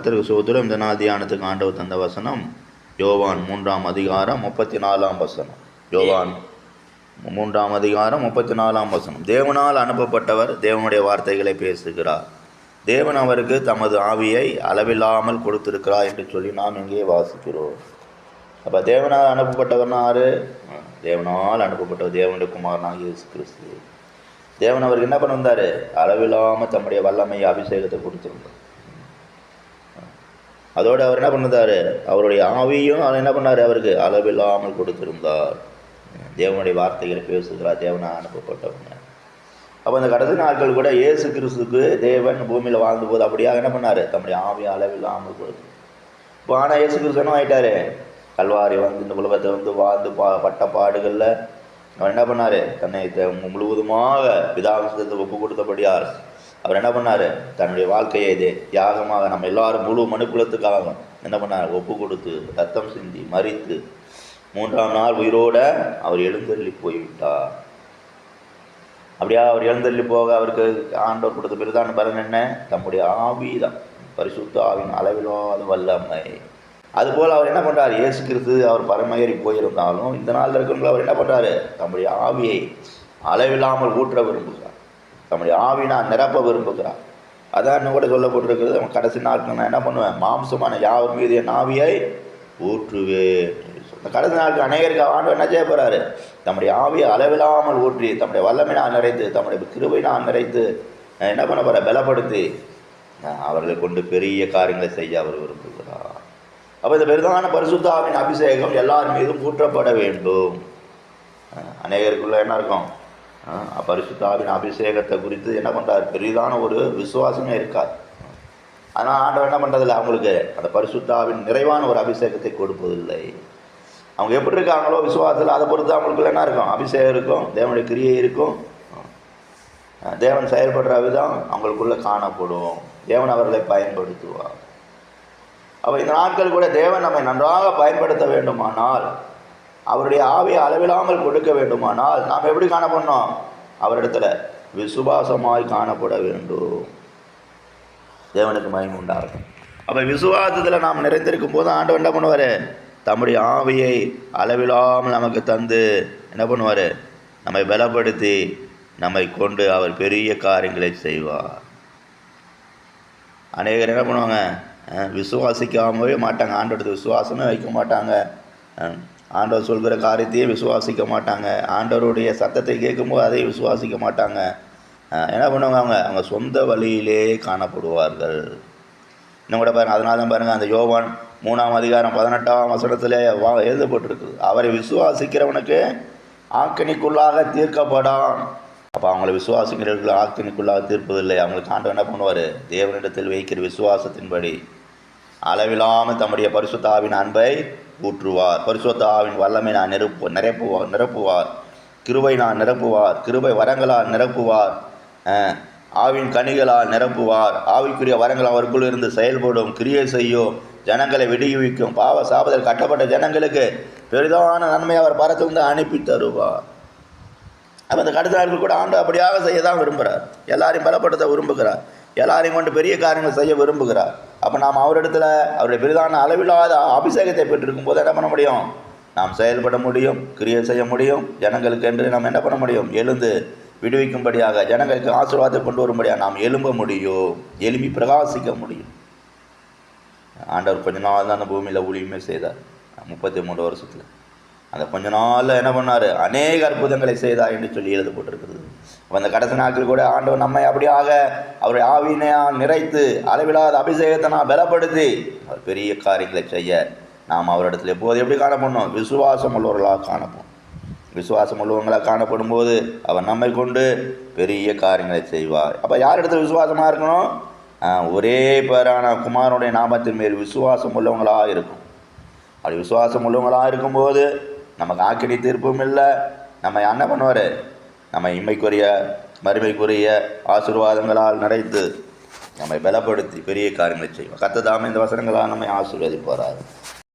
கத்தருக்கு சோதரம் இந்த நாள் தியானத்துக்கு ஆண்டவர் தந்த வசனம் யோவான் மூன்றாம் அதிகாரம் முப்பத்தி நாலாம் வசனம். யோவான் மூன்றாம் அதிகாரம் முப்பத்தி நாலாம் வசனம். தேவனால் அனுப்பப்பட்டவர் தேவனுடைய வார்த்தைகளை பேசுகிறார். தேவன் அவருக்கு தமது ஆவியை அளவில்லாமல் கொடுத்திருக்கிறார் என்று சொல்லி நாம் இங்கே வாசிக்கிறோம். அப்போ தேவனால் அனுப்பப்பட்டவர்னா தேவனால் அனுப்பப்பட்டவர் தேவனுடைய குமாரனாக இயேசு கிறிஸ்து. தேவன் அவருக்கு என்ன பண்ணிருந்தார் அளவில்லாமல் தம்முடைய வல்லமை அபிஷேகத்தை கொடுத்துருந்தார். அதோடு அவர் என்ன பண்ணுறாரு அவருடைய ஆவியும் அவர் என்ன பண்ணார்? அவருக்கு அளவில்லாமல் கொடுத்திருந்தார். தேவனுடைய வார்த்தைகளை பேசுகிறார். தேவனாக அனுப்பப்பட்டவங்க. அப்போ அந்த கடைசி நாட்கள் கூட இயேசு கிறிஸ்துக்கு தேவன் பூமியில் வாழ்ந்தபோது அப்படியாக என்ன பண்ணார்? தம்முடைய ஆவி அளவில்லாமல் கொடுத்து. இப்போ ஆனால் இயேசு கிறிஸ்து என்ன ஆயிட்டாரு? கல்வாரி வந்து இந்த உலகத்தை வந்து வாழ்ந்து பா பட்ட பாடுகளில் அவர் என்ன பண்ணார்? தன்னை முழுவதுமாக பிதாவிசத்தை ஒப்பு கொடுத்தபடியார் அவர் என்ன பண்ணார்? தன்னுடைய வாழ்க்கையை இதே தியாகமாக நம்ம எல்லாரும் முழு மனுக்குலத்துக்காக என்ன பண்ணார்? ஒப்பு கொடுத்து ரத்தம் சிந்தி மறித்து மூன்றாம் நாள் உயிரோட அவர் எழுந்தள்ளி போய்விட்டார். அப்படியா? அவர் எழுந்தள்ளி போக அவருக்கு ஆண்டவர் கொடுத்த பிறதான பலன் என்ன? தம்முடைய ஆவி தான் பரிசுத்த ஆவின் அளவிலாத வல்லமை. அதுபோல் அவர் என்ன பண்ணுறாரு இயேசு கிறிஸ்து அவர் பரமேறி போயிருந்தாலும் இந்த நாளில் இருக்கிறவங்களும் அவர் என்ன பண்ணுறாரு தம்முடைய ஆவியை அளவில்லாமல் ஊற்ற விரும்புகிறார். நம்முடைய ஆவினா நிரப்ப விரும்புகிறார் அதான் இன்னும் கூட சொல்லப்பட்டிருக்கிறது அவன் கடைசி நாட்கள் நான் என்ன பண்ணுவேன்? மாம்சமான யாவர் மீது என் ஆவியை ஊற்றுவேன் இந்த கடைசி நாட்கள் அநேகருக்கு ஆண்டு என்ன செய்ய போகிறாரு தம்முடைய ஆவியை அளவில்லாமல் ஊற்றி தம்முடைய வல்லமை நான் நிறைத்து தம்முடைய கிருபை நான் நிறைத்து என்ன பண்ண போகிற பலப்படுத்தி அவர்களை கொண்டு பெரிய காரியங்களை செய்ய அவர் விரும்புகிறார். அப்போ இந்த பெரிதான பரிசுத்தாவின் அபிஷேகம் எல்லார் மீதும் ஊற்றப்பட வேண்டும். அநேகருக்குள்ளே அநேகருக்குள்ள என்ன இருக்கும்? பரிசுத்தாவின் அபிஷேகத்தை குறித்து என்ன பண்ணுறாரு பெரிதான ஒரு விசுவாசமே இருக்காது ஆனால் ஆண்டவர் என்ன பண்ணுறதில்ல அவங்களுக்கு அந்த பரிசுத்தாவின் நிறைவான ஒரு அபிஷேகத்தை கொடுப்பதில்லை. அவங்க எப்படி இருக்காங்களோ விசுவாசத்தில் அதை பொறுத்து அவங்களுக்கு என்ன இருக்கும்? அபிஷேகம் இருக்கும் தேவனுடைய கிரியை இருக்கும். தேவன் செயல்படுற விதம் அவங்களுக்குள்ளே காணப்படும். தேவன் அவர்களை பயன்படுத்துவார். அப்போ இந்த நாட்கள் கூட தேவன் நம்மை நன்றாக பயன்படுத்த வேண்டுமானால் அவருடைய ஆவியை அளவில்லாமல் கொடுக்க வேண்டுமானால் நாம் எப்படி காணப்படணும்? அவரிடத்துல விசுவாசமாய் காணப்பட வேண்டும். தேவனுக்கு மயம் உண்டாகும் அப்போ விசுவாசத்தில் நாம் நிறைந்திருக்கும் போது ஆண்டவர் என்ன பண்ணுவார்? தம்முடைய ஆவியை அளவில்லாமல் நமக்கு தந்து என்ன பண்ணுவார்? நம்மை பலப்படுத்தி நம்மை கொண்டு அவர் பெரிய காரியங்களை செய்வார். அநேகர் என்ன பண்ணுவாங்க? விசுவாசிக்காமவே மாட்டாங்க. ஆண்டவரது விசுவாசமே வைக்க மாட்டாங்க. ஆண்டவர் சொல்கிற காரியத்தையே விசுவாசிக்க மாட்டாங்க. ஆண்டவருடைய சத்தத்தை கேட்கும்போது அதை விசுவாசிக்க மாட்டாங்க. என்ன பண்ணுவாங்க அவங்க? அவங்க சொந்த வழியிலே காணப்படுவார்கள். இன்னும் கூட பாருங்கள் அதனால தான் பாருங்கள் அந்த யோவான் மூணாம் அதிகாரம் பதினெட்டாம் வசனத்தில் வா எழுதப்பட்டிருக்குது. அவரை விசுவாசிக்கிறவனுக்கு ஆக்கணிக்குள்ளாக தீர்க்கப்படான் அப்போ அவங்கள விசுவாசிக்கிறவர்கள் ஆக்கணிக்குள்ளாக தீர்ப்பதில்லை. அவங்களுக்கு ஆண்டவன் என்ன பண்ணுவார்? தேவனிடத்தில் வைக்கிற விசுவாசத்தின்படி. அளவில்லாமல் தம்முடைய பரிசுத்தாவின் அன்பை ஊற்றுவார். பரிசுத்தாவின் வல்லமை நான் நிரப்பு நிரப்புவார் நிரப்புவார். கிருபை நான் நிரப்புவார். கிருபை வரங்களால் நிரப்புவார். ஆவின் கனிகளால் நிரப்புவார். ஆவிக்குரிய வரங்கள் அவருக்குள் இருந்து செயல்படும் கிரியை செய்யும் ஜனங்களை விடுவிக்கும். பாவ சாபத்தில் கட்டப்பட்ட ஜனங்களுக்கு பெரிதான நன்மை அவர் பரத்திலிருந்து அனுப்பி தருவார். அப்போ அந்த கடுத்தார்கள் நாட்கள் கூட ஆண்டு அப்படியாக செய்ய தான் விரும்புகிறார். எல்லாரையும் பலப்படுத்த விரும்புகிறார். எல்லாரையும் கொண்டு பெரிய காரியங்கள் செய்ய விரும்புகிறார். அப்போ நாம் அவரிடத்துல அவருடைய பெரிதான அளவில்லாத அபிஷேகத்தை பெற்றிருக்கும் போது என்ன பண்ண முடியும்? நாம் செயல்பட முடியும் கிரியை செய்ய முடியும் ஜனங்களுக்கு என்று நாம் என்ன பண்ண முடியும்? எழுந்து விடுவிக்கும்படியாக ஜனங்களுக்கு ஆசீர்வாதத்தை கொண்டு வரும்படியாக நாம் எழும்ப முடியும் எழும்பி பிரகாசிக்க முடியும். ஆண்டவர் கொஞ்ச நாள் தான் அந்த பூமியில் ஊழியமே செய்தார் முப்பத்தி மூணு வருஷத்தில். அந்த கொஞ்ச நாளில் என்ன பண்ணார்? அநேக அற்புதங்களை செய்தார் என்று சொல்லி எழுதப்பட்டிருக்கிறது போட்டிருக்கிறது. அந்த கடைசி நாட்கள் கூட ஆண்டவர் நம்மை அப்படியாக அவருடைய ஆவினையால் நிறைத்து அளவில்லாத அபிஷேகத்தை நான் பலப்படுத்தி அவர் பெரிய காரியங்களை செய்ய நாம் அவரிடத்துல எப்போது எப்படி காணப்படணும்? விசுவாசம் உள்ளவர்களாக காணப்போம் விசுவாசம் உள்ளவங்களாக காணப்படும் போது அவர் நம்மை கொண்டு பெரிய காரியங்களை செய்வார். அப்போ யார் இடத்துல விசுவாசமாக இருக்கணும் ஒரே பேரான குமாரனுடைய நாமத்தின் மேல் விசுவாசம் உள்ளவங்களாக இருக்கும். அப்படி விசுவாசம் உள்ளவங்களாக இருக்கும்போது நமக்கு ஆக்கினி தீர்ப்பும் இல்லை. நம்ம என்ன பண்ணுவார் நம்ம இம்மைக்குரிய மறுமைக்குரிய ஆசீர்வாதங்களால் நடைத்து நம்மை பலப்படுத்தி பெரிய காரியங்களை செய்வோம் கத்ததாம இந்த வசனங்களால் நம்மை ஆசீர்வதிப்பார்